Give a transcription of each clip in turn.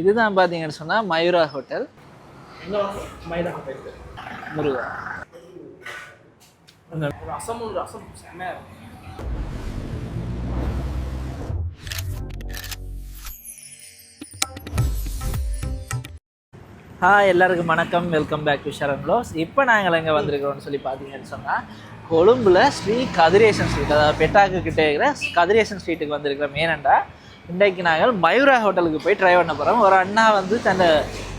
இதுதான் பார்த்தீங்கன்னு சொன்னால் மயூரா ஹோட்டல். மைதா ஹோட்டல் முருகா. ரசமும் ரசம் செம்மையாக இருக்கும். ஹாய் எல்லாருக்கும் வணக்கம். வெல்கம் பேக் டு ஷரன் ப்ளோஸ் இப்போ நாங்கள் எங்கே வந்திருக்கிறோம்னு சொல்லி பார்த்தீங்கன்னு சொன்னால் கொழும்புல ஸ்ரீ கதிரேசன் ஸ்ட்ரீட் அதாவது பெட்டாக்கு கிட்டே இருக்கிற கதிரேசன் ஸ்ட்ரீட்டுக்கு வந்திருக்கிறோம். ஏனெண்டா இன்றைக்கு நாங்கள் மயூரா ஹோட்டலுக்கு போய் ட்ரை பண்ண போகிறோம் ஒரு அண்ணா வந்து தன்னை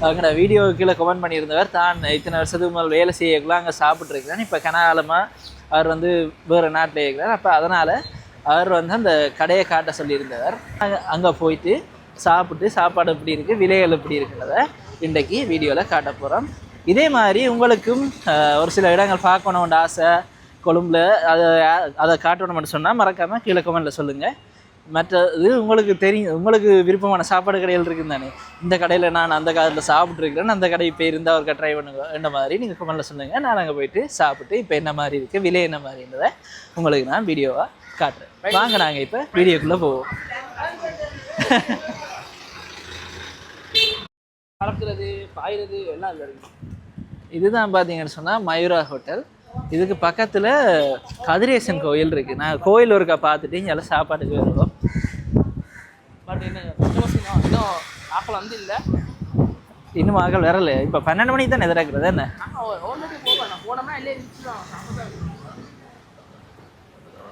அங்கே வீடியோ கீழே கமெண்ட் பண்ணியிருந்தவர். தான் இத்தனை வருஷத்துக்கு மேல் வேலை செய்யக்குள்ள அங்கே சாப்பிட்ருக்கிறேன் இப்போ கனாலமாக அவர் வந்து வேறு நாட்டில் இருக்கிறார். அப்போ அதனால் அவர் வந்து அந்த கடையை காட்ட சொல்லியிருந்தவர். அங்கே போயிட்டு சாப்பிட்டு சாப்பாடு எப்படி இருக்குது விலைகள் எப்படி இருக்குன்றத இன்றைக்கி வீடியோவில் காட்ட போகிறோம் இதே மாதிரி உங்களுக்கும் ஒரு சில இடங்கள் பார்க்கணுன்ற ஆசை கொழும்புல அதை அதை காட்டணும்னு சொன்னால் மறக்காமல் கீழே கமெண்ட்டில் சொல்லுங்கள் மற்றது உங்களுக்கு தெரியும் உங்களுக்கு விருப்பமான சாப்பாடு கடைகள் இருக்குன்னு தானே? இந்த கடையில் நான் அந்த காலத்தில் சாப்பிட்ருக்கிறேன் அந்த கடை இப்போ இருந்தால் ஒரு ட்ரை பண்ணுங்க. என்ன மாதிரி? நீங்கள் கமெண்ட்டில் சொல்லுங்கள் நான் அங்கே போயிட்டு சாப்பிட்டு இப்போ என்ன மாதிரி இருக்குது விலை என்ன மாதிரின்றதை உங்களுக்கு நான் வீடியோவாக காட்டுறேன். வாங்க நாங்கள் இப்போ வீடியோக்குள்ளே போவோம். பறக்கிறது பாயிறது எல்லாம் இதுதான் பார்த்தீங்கன்னு சொன்னால் மயூரா ஹோட்டல் இதுக்கு பக்கத்தில் கதிரேசன் கோயில் இருக்குது நான் கோயில் ஒருக்கா பார்த்துட்டு இங்கே சாப்பாட்டுக்கு வருவோம். பட் இன்னும் இன்னும் ஆக்கள் வந்து இல்லை. இன்னும் மகள் வரல. இப்போ பன்னெண்டு மணிக்கு தான் எதிராக்குறது என்ன?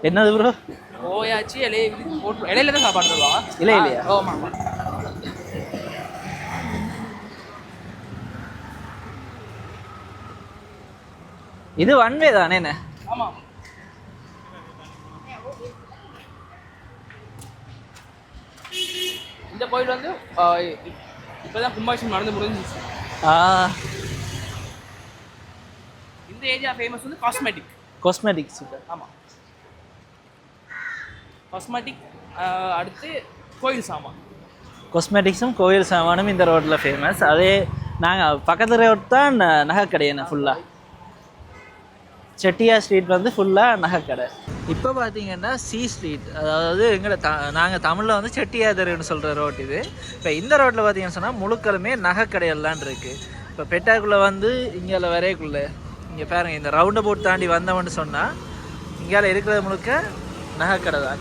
என்னது ப்ரோ போயாச்சு இலையை விரிச்சு போட்டு இலையில தான் சாப்பாடு தருவாங்க. இலை இல்லையா? ஆமாம் இது ஒன்வே தானே என்ன? இந்த கோயில் வந்து இப்போ தான் கும்பாபிஷேகம் நடந்து முடிஞ்சிச்சு. இந்த ஏரியா ஃபேமஸ் வந்து காஸ்மெட்டிக் காஸ்மெட்டிக்ஸ் ஆமாம் காஸ்மெட்டிக் அடுத்து கோயில் சாமான். காஸ்மெட்டிக்ஸும் கோயில் சாமானும் இந்த ரோட்டில் ஃபேமஸ் அதே நாங்கள் பக்கத்து ரோட் தான் நகைக்கடை என்ன ஃபுல்லாக செட்டியார் ஸ்ட்ரீட் வந்து ஃபுல்லாக நகைக்கடை. இப்போ பார்த்தீங்கன்னா சி ஸ்ட்ரீட் அதாவது எங்களை த நாங்கள் தமிழில் வந்து செட்டியார் தெருன்னு சொல்கிற ரோட் இது. இப்போ இந்த ரோட்டில் பார்த்தீங்கன்னு சொன்னால் முழுக்களுமே நகைக்கடையெல்லாம் இருக்குது இப்போ பெட்டாக்குள்ளே வந்து இங்கே வரையக்குள்ளே இங்கே பாருங்க இந்த ரவுண்ட் போட் தாண்டி வந்தவன்னு சொன்னால் இங்கே இருக்கிறது முழுக்க நகைக்கடை தான்.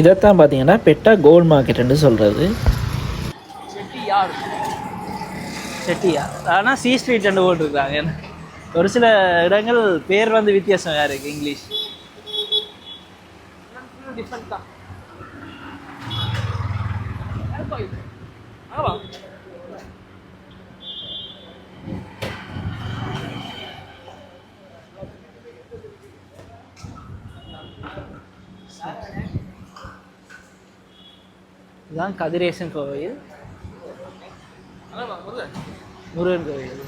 இதைத்தான் பார்த்தீங்கன்னா பெட்டா கோல்ட் மார்க்கெட்டுன்னு சொல்கிறது செட்டி யார் செட்டியா ஆனால் சி ஸ்ட்ரீட் ரெண்டு போட்டிருக்காங்க ஏன்னா ஒரு சில இடங்கள் பேர் வந்து வித்தியாசம் இருக்குது இங்கிலீஷ். டிஃப்ரெண்ட் தான் ஆமா இதுதான் கதிரேசன் கோவில். முருகன் கோவில்.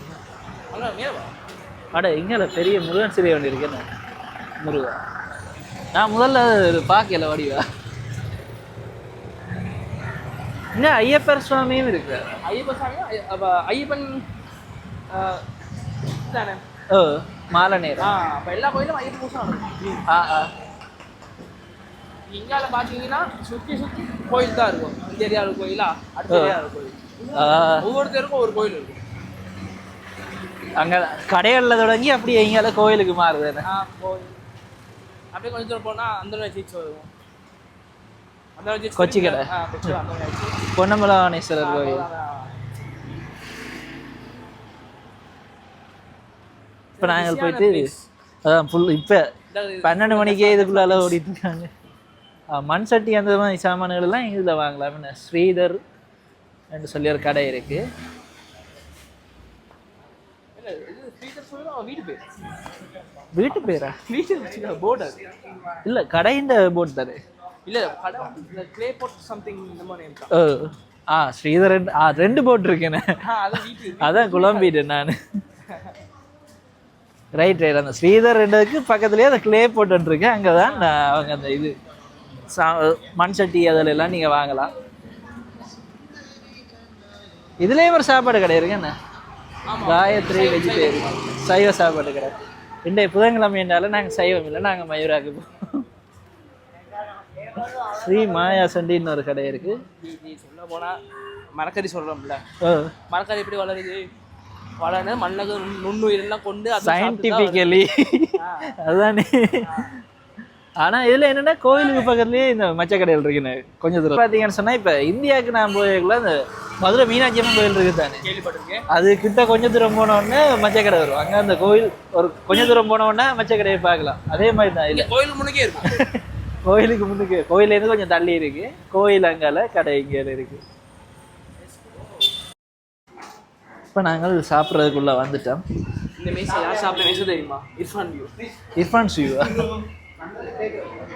அட இங்கே பெரிய முருகன் சிலை ஒன்று இருக்கு என்ன? முருகா. நான் முதல்ல பார்க்கல வடிவா. இங்கே ஐயப்பர் சுவாமியும் இருக்கிறார். ஐயப்பன் சாமி ஐ- அப்ப ஐயப்பன் தானே ஓ மாலை நேரம் அப்போ எல்லா கோயிலும் ஐயப்பன் பூசம் நடக்கும். ஆ ஆ. இங்கால பார்த்தீங்கன்னா சுற்றி சுற்றி கோயில் தான் இருக்கும். இந்த ஏரியாவில் கோயிலா? அடுத்த ஏரியாவில் கோயில். ஒவ்வொருத்தருக்கும் ஒரு கோயில் இருக்கும். அங்கே கடைகளில் தொடங்கி அப்படியே எங்கேயால கோயிலுக்கு மாறுது. அப்படியே கொஞ்சம் தூரம் போனால் அந்த சீச்சு வருவோம் கொச்சி கடை. பொன்னமலானேஸ்வரர் கோயில். இப்போ நாங்கள் போயிட்டு அதான் ஃபுல் இப்போ பன்னெண்டு மணிக்கே இதுக்குள்ளால ஓடிட்டு இருக்காங்க. மண் சட்டி அந்த மாதிரி சாமான்கள் எல்லாம் இதில் வாங்கலாம். ஸ்ரீதர் என்று சொல்லி ஒரு கடை இருக்கு இல்ல, இது ஸ்ரீதர் கோயில் அவன் வீட்டு பேர். வீட்டு பேரா? வீட்டு போர்டு இல்லை கடையின் போட் தானே. இல்ல கடை இந்த கிளே போட் சம்திங் இந்த மாதிரி ஆ ஸ்ரீதர் ரெண்டு ஆ ரெண்டு போட் இருக்கேனே அதான் குழம்பிட்டேன் நான். ரைட் ரைட் அந்த ஸ்ரீதர் ரெண்டுக்கு பக்கத்துலேயே அந்த க்ளே போட்டுருக்கேன் அங்கே தான் அவங்க அந்த இது சா மண் சட்டி அதில் எல்லாம் நீங்கள் வாங்கலாம். இதுலேயே ஒரு சாப்பாடு கடை இருக்கு என்ன? காயத்ரி வெஜிடேரியன். சைவ சாப்பாடு கடை இன்றைய புதன்கிழமை என்றாலும் நாங்கள் சைவம் இல்லை நாங்கள் மயூராக்கு போவோம். ஸ்ரீ மாயா சண்டின்னு ஒரு கடை இருக்குது நீ சொல்ல போனா மரக்கறி சொல்கிறோம்ல மரக்கறி எப்படி வளருது? வளர்ந்து மண்ணுக்கு நுண்ணுயிரெல்லாம் கொண்டு சயின்டிஃபிக்கலி அதுதானே. ஆனா இதுல என்னன்னா கோயிலுக்கு பக்கத்துலயே இந்த மச்சக்கடைகள் இருக்குன்னு கொஞ்சம் தூரம். பாத்தீங்கன்னு சொன்னா இப்ப இந்தியாவுக்கு நான் போயிருக்கல இந்த மதுரை மீனாட்சி அம்மன் கோயில் இருக்கு தானே? அது கிட்ட கொஞ்ச தூரம் போன உடனே மச்சக்கடை வரும். அங்க அந்த கோயில் ஒரு கொஞ்ச தூரம் போன உடனே மச்சக்கடையை பார்க்கலாம். அதே மாதிரி தான் இங்கே கோயில் முன்னுக்கே இருக்கும் கோயிலுக்கு முன்னுக்கு. கோயில்ல இருந்து கொஞ்சம் தள்ளி இருக்கு. கோயில் அங்கால கடை இங்க இருக்கு. இப்ப நாங்கள் சாப்பிட்றதுக்குள்ள வந்துட்டோம். இந்த மேசை யார் சாப்பிட்ட மேசை தெரியுமா? இர்ஃபான் வியூ இர்ஃபான் சிவா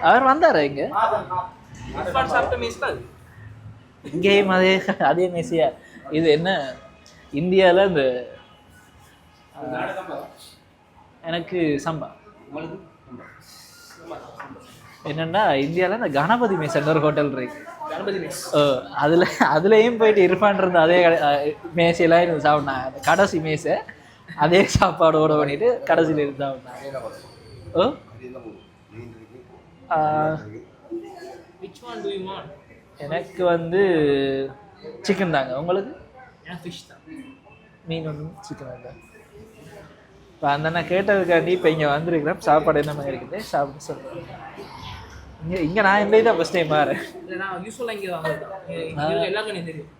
அவர் வந்தாரா இங்க? இர்ஃபான் சாப்பிட்ட அது. இங்கேயும் அதே அதே மெஸ்ஸியா. இது என்ன? இந்தியாவில் இந்த எனக்கு சம்பா. என்னன்னா இந்தியாவில் இந்த கணபதி மேசன் ஒரு ஹோட்டல் இருக்கு. கணபதி மேஸ். ஓ, அதுல அதுலயும் போயிட்டு இருப்பான் இருந்த அதே மேசையெல்லாம் இருந்து சாப்பிட்டாங்க அந்த கடைசி மேசை அதே சாப்பாடு ஓட பண்ணிட்டு கடைசியில் இருந்து சாப்பிட்டாங்க ஓ? எனக்கு வந்து சிக்கன் தாங்க. உங்களுக்கு? ஃபிஷ் தான். மீன் ஒன்று சிக்கன் இல்லை இப்போ அந்த நான் கேட்டதுக்காண்டி இப்போ இங்கே வந்திருக்கிறேன். சாப்பாடு என்ன மாதிரி இருக்குது? சாப்பிட்டு சொல்கிறேன் இங்கே இங்கே நான் இந்த தான் ஃபஸ்ட் டைம் நான் யூஸ்வலாக இங்கே எல்லாருக்கும் தெரியும்.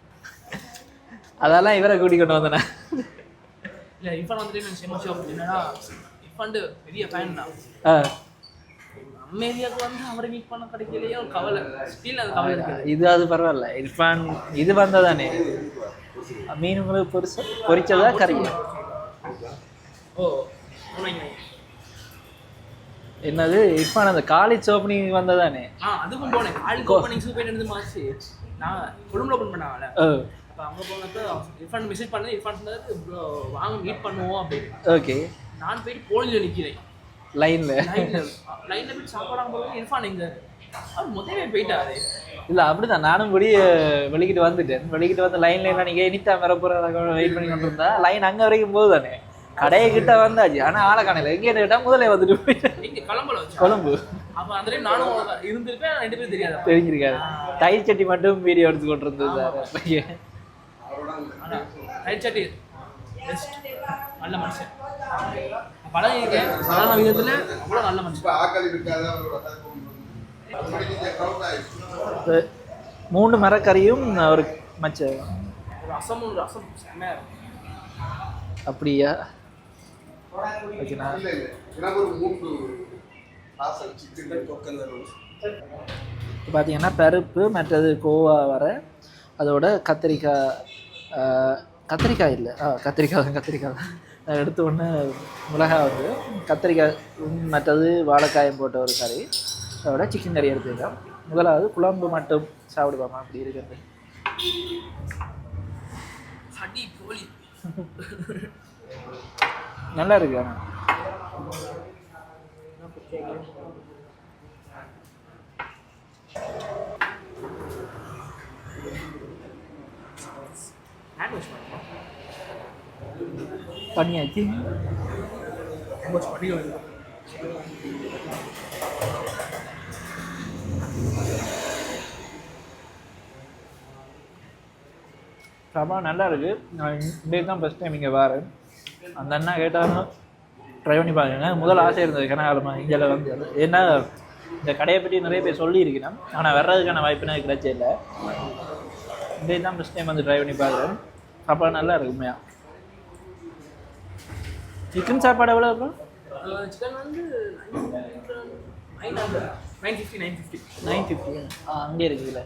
அதெல்லாம் இவரை கூட்டி கொண்டு வந்தேன் இல்லை இர்ஃபான் வந்துட்டு நான் என்னன்னா இர்ஃபான் பெரிய ஃபேன் தான். ஆ. நம்ம ஏரியாவுக்கு வந்து அவரை மீட் பண்ண கிடைக்கலையே கவலை. ஸ்டில் அது கவலை இருக்குது இது அது பரவாயில்ல. இர்ஃபான் இது வந்ததானே? மீன் உங்களுக்கு பொரிச்ச பொரிச்சதா கறி ஓ என்னது? இர்ஃபான் அந்த காலேஜ் ஓப்பனிங் வந்ததானே? ஆ அதுக்கும் போனேன். ஆளுக்கு ஓப்பனிங் சூப்பர் என்னது மாச்சு நான் கொழும்புல ஓப்பன் பண்ணாங்கல்ல. ஓ. அப்போ அங்கே போனப்போ இர்ஃபான் மெசேஜ் பண்ணேன் இர்ஃபான் சொன்னது வாங்க மீட் பண்ணுவோம் அப்படின்னு. ஓகே. நான் போயிட்டு போலியில் நிற்கிறேன் லைனில் லைனில் போயிட்டு சாப்பிடாம போது இர்ஃபான் எங்க முதவே போயிட்டாரு. இல்லை அப்படிதான். நானும் முடி வெளிக்கிட்டு வந்துட்டேன். வெளிக்கிட்டு வந்து லைன்ல எல்லாம் நீங்கள் இனித்தா வர போகிற வெயிட் பண்ணி கொண்டு இருந்தா லைன் அங்கே வரைக்கும் போகுது தானே கடையை கிட்ட வந்தாச்சு. ஆனால் ஆளை காணல. எங்கே கேட்டால் முதல்ல வந்துட்டு போயிட்டேன் இங்கே கிளம்பல வச்சு. கொழும்பு. அப்போ அந்த நானும் இருந்திருப்பேன் ரெண்டு பேரும் தெரியாது? தெரிஞ்சிருக்காரு தயிர் சட்டி மட்டும் வீடியோ எடுத்து கொண்டு இருந்தது ரைட் சட்டி நல்ல மனுஷன். பழகிருக்கேன் பழகின விதத்தில் அவ்வளோ நல்ல மனுஷன். மூணு மரக்கறியும் ஒரு மச்ச. ஒரு ரசம் செம்மையா இருக்கும். அப்படியா? இப்போ பார்த்தீங்கன்னா பருப்பு மற்றது கோவா வர அதோட கத்திரிக்காய் கத்திரிக்காய் இல்லை. ஆ கத்திரிக்காய் தான் கத்திரிக்காய். தான் எடுத்த உடனே மிளகாய் வந்து கத்திரிக்காய் மற்றது வாழைக்காயம் போட்ட ஒரு கறி. அதோட சிக்கன் கறி எடுத்துக்கலாம் முதலாவது குழம்பு மட்டும் சாப்பிடுவாமா? அப்படி இருக்கிறது. நல்லா இருக்கு? ஆனால் பண்ணியாச்சு. சாப்பாடு நல்லா இருக்கு. நான் இன்றைக்கு தான் ஃபஸ்ட் டைம் இங்கே வரேன். அந்த அண்ணா கேட்டாலும் ட்ரை பண்ணி பாருங்க. முதல் ஆசை இருந்தது கனகாலமாக இங்கே வந்து. ஏன்னா இந்த கடையை பற்றி நிறைய பேர் சொல்லியிருக்கிறேன். ஆனால் வர்றதுக்கான வாய்ப்பு எனக்கு கிடைச்சே இல்லை இன்றைக்கு தான் ஃபஸ்ட் டைம் வந்து ட்ரை பண்ணி பார்க்குறேன் சாப்பாடு நல்லா இருக்கு உண்மையாக சிக்கன் சாப்பாடு எவ்வளோ இருக்கும்? சிக்கன் வந்து nine fifty nine fifty. Nine fifty ஆ அங்கே இருக்குதுல்ல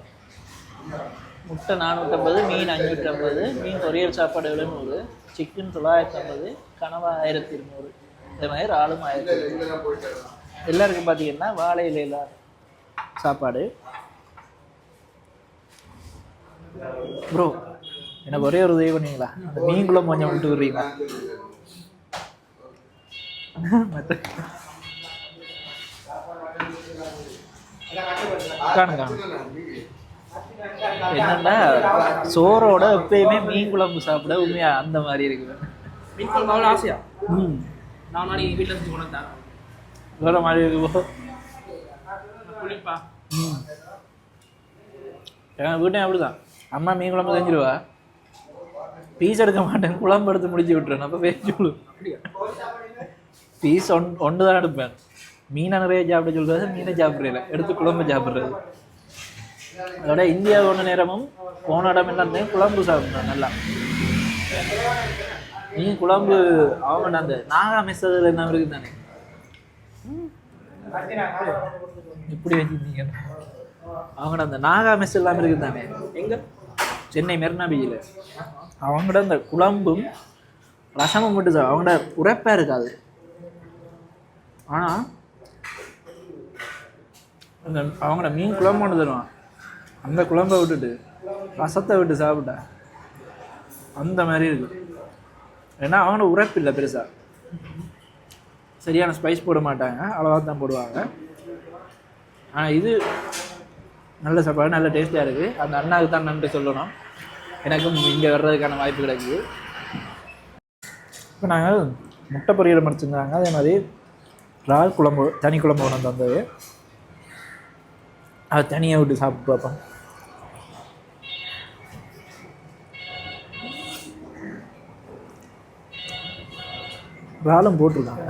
முட்டை நானூற்றம்பது மீன் அஞ்சூற்றம்பது மீன் பொரியல் சாப்பாடு எழுநூறு சிக்கன் தொள்ளாயிரத்தி ஐம்பது கனவா ஆயிரத்தி இருநூறு. இந்த மாதிரி ஆளும் ஆயிரத்தி எல்லாருக்கும் பார்த்தீங்கன்னா வாழை இலையில சாப்பாடு. ப்ரோ எனக்கு ஒரே ஒரு உதவி பண்ணீங்களா? அந்த மீன் குழம்பு கொஞ்சம் விட்டு விடுறீங்களா காணும் காணும் என்னன்னா சோறோட எப்பயுமே மீன் குழம்பு சாப்பிட உண்மையா அந்த மாதிரி இருக்குது. மீன் குழம்பு அவ்வளோ ஆசையா? ம். நான் நாளைக்கு வீட்டில் செஞ்சு கொண்டு வந்தேன் வேற மாதிரி இருக்கு புளிப்பா. ம். என் வீட்டையும் அப்படிதான். அம்மா மீன் குழம்பு செஞ்சிருவா. பீஸ் எடுக்க மாட்டேன் குழம்பு எடுத்து முடிச்சு விட்டுறேன் அப்போ பேச்சு விழு பீஸ் ஒன் ஒன்று தான் எடுப்பேன் மீனை நிறைய சாப்பிட சொல்றது மீனை சாப்பிட்றதில்ல எடுத்து குழம்பு சாப்பிட்றது அதோட இந்தியா ஒன்று நேரமும் போன இடம் எல்லாம் குழம்பு சாப்பிட்றேன் நல்லா மீன் குழம்பு அவங்க அந்த நாகா மெஸ்ஸதில் என்ன இருக்குது தானே இப்படி வச்சிருந்தீங்க அவங்களோட அந்த நாகா மெஸ் எல்லாம் இருக்குது தானே எங்க சென்னை மெரினா பீச்சில் அவங்களோட அந்த குழம்பும் ரசமும் மட்டும் அவங்களோட உரைப்பாக இருக்காது ஆனால் அந்த அவங்கள மீன் குழம்பு ஒன்று தருவான். அந்த குழம்பை விட்டுட்டு ரசத்தை விட்டு சாப்பிட்டேன் அந்த மாதிரி இருக்கு ஏன்னா அவங்களோட உரைப்பு இல்லை பெருசாக சரியான ஸ்பைஸ் போட மாட்டாங்க அளவாக தான் போடுவாங்க. ஆனால் இது நல்ல சாப்பாடு நல்ல டேஸ்ட்டாக இருக்குது அந்த அண்ணாவுக்கு தான் நன்றி சொல்லணும். எனக்கும் இங்கே வர்றதுக்கான வாய்ப்பு கிடைக்குது. இப்போ நாங்கள் முட்டை பொரியல் முடிச்சிருந்தாங்க. அதே மாதிரி இறால் குழம்பு தனி குழம்பு ஒன்று தந்தது அது தனியாக விட்டு சாப்பிட்டு பார்ப்போம். இறாலும் போட்டிருக்காங்க.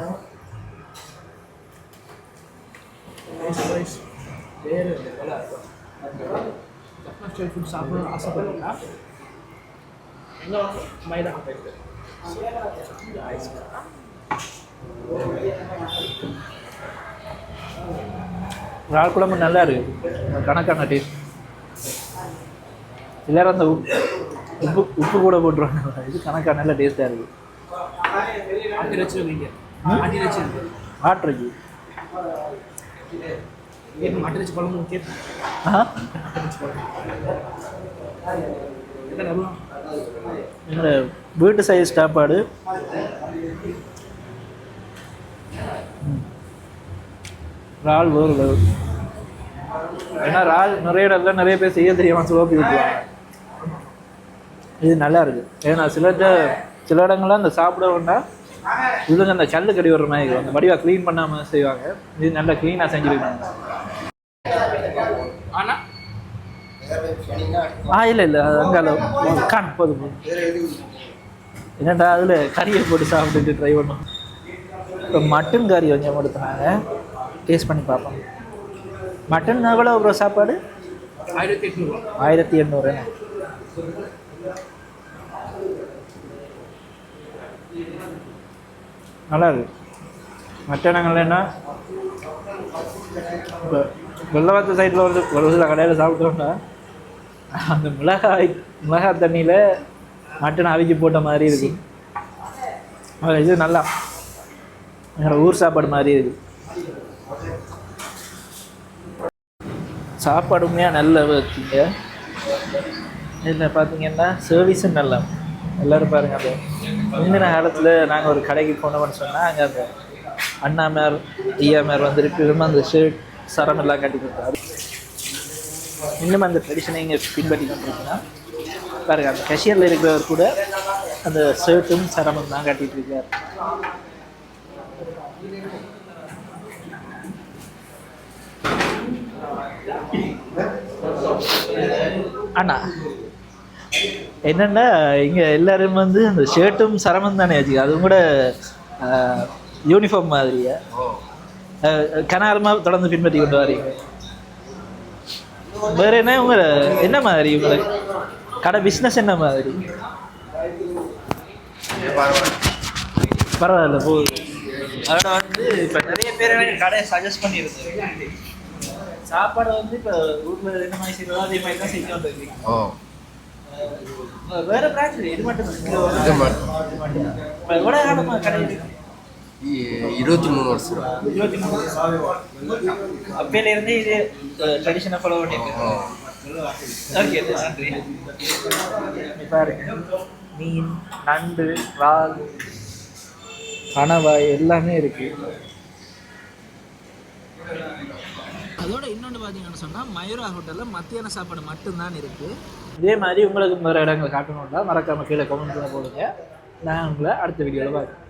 சாப்பிடணும்னு ஆசைப்படுறீங்களா? எங்கே மைதா போயிட்டு இறால் குழம்பு நல்லா இருக்குது கணக்கான டேஸ்ட் எல்லாரும் அந்த உப்பு உப்பு கூட போட்டுருவாங்க. இது கணக்காக நல்ல டேஸ்ட்டாக இருக்குது ஆட்டுருக்கு எங்களோட வீட்டு சைஸ் சாப்பாடு. இறால் வேறு லெவல் ஏன்னா இறால் நிறைய இடத்துல நிறைய பேர் செய்ய தெரியாமல் சுலோப்பி விட்டுருவாங்க. இது நல்லா இருக்கு. ஏன்னா சில இட- சில இடங்கள்ல அந்த சாப்பிட வேண்டாம் உள்ளுங்க அந்த கல்லு கடி வர்ற மாதிரி இருக்கும். அந்த வடிவாக க்ளீன் பண்ணாமல் செய்வாங்க. இது நல்லா க்ளீனாக செஞ்சுருக்காங்க ஆனால் ஆ இல்லை இல்லை. அது அங்கே கான் போதும் போதும். என்னடா அதில் கறியை போட்டு சாப்பிட்டுட்டு ட்ரை பண்ணோம். இப்போ மட்டன் கறி கொஞ்சம் கொடுத்தாங்க டேஸ்ட் பண்ணி பார்ப்போம். மட்டன் எவ்வளோ ப்ரோ சாப்பாடு? ஆயிரத்தி எட்நூறு ஆயிரத்தி எண்ணூறு நல்லா இருக்கு மட்டனங்கள்னா இப்போ வெள்ளவாத்து சைடில் வந்து ஒரு சில கடையில் சாப்பிட்டோம்னா அந்த மிளகாய் மிளகாய் தண்ணியில் மட்டன் அவிச்சு போட்ட மாதிரி இருக்கு. அது இது நல்லா. ஊர் சாப்பாடு மாதிரி இருக்குது சாப்பாடு உண்மையாக நல்ல வச்சுங்க இதில் பார்த்தீங்கன்னா சர்வீஸும் நல்லா. எல்லோரும் பாருங்கள் அது முந்தின காலத்தில் நாங்கள் ஒரு கடைக்கு போனோம்னு சொன்னால் அங்கே அந்த அண்ணாமார் ஐயாமார் வந்துருக்கு. இன்னும் அந்த ஷர்ட் சரம் எல்லாம் கட்டி கொடுத்தாரு. இன்னும் அந்த ட்ரெடிஷனை இங்கே பின்பற்றி கொண்டிருக்குன்னா பாருங்கள் அந்த கஷியரில் இருக்கிறவர் கூட அந்த ஷர்ட்டும் சரமும் தான் கட்டிகிட்டு இருக்கார். அண்ணா. என்னன்னா இங்க எல்லாரும் வந்து அந்த ஷர்ட்டும் சரமும் தானே வச்சுக்க அதுவும் கூட யூனிஃபார்ம் மாதிரியா. கனாரமா தொடர்ந்து பின்பற்றி கொண்டு வரீங்க. வேற என்ன உங்க என்ன மாதிரி உங்க கடை பிஸ்னஸ் என்ன மாதிரி? பரவாயில்ல. போகுது அதோட வந்து இப்போ நிறைய பேர் எனக்கு கடையை சஜஸ்ட் பண்ணியிருந்தேன் சாப்பாடு வந்து இப்போ ஊரில் என்ன மாதிரி செய்யறதோ அதே மாதிரி தான் செஞ்சு வந்துருக்கீங்க ஓ. அஹ் வேற பிரான்ச் இது மட்டும். இது மட்டும். இப்போ எவ்வளோ காலமா கடை இருக்கு? இ- இருபத்தி மூணு வருஷம். இருபத்தி மூணு அப்பையில இருந்தே இது ட்ரெடிஷனை ஃபாலோ ஓகே நன்றி. பாருங்க மீன் நண்டு இறால் கணவாய் எல்லாமே இருக்கு. அதோட இன்னொன்று பார்த்தீங்கன்னு சொன்னால் மயூரா ஹோட்டலில் மத்தியான சாப்பாடு மட்டும்தான் இருக்குது இதே மாதிரி உங்களுக்கு வேறு இடங்கள் காட்டணும்னா மறக்காமல் கீழே கமெண்ட் பண்ண போடுங்க. நான் உங்களை அடுத்த வீடியோவில் பார்க்குறேன்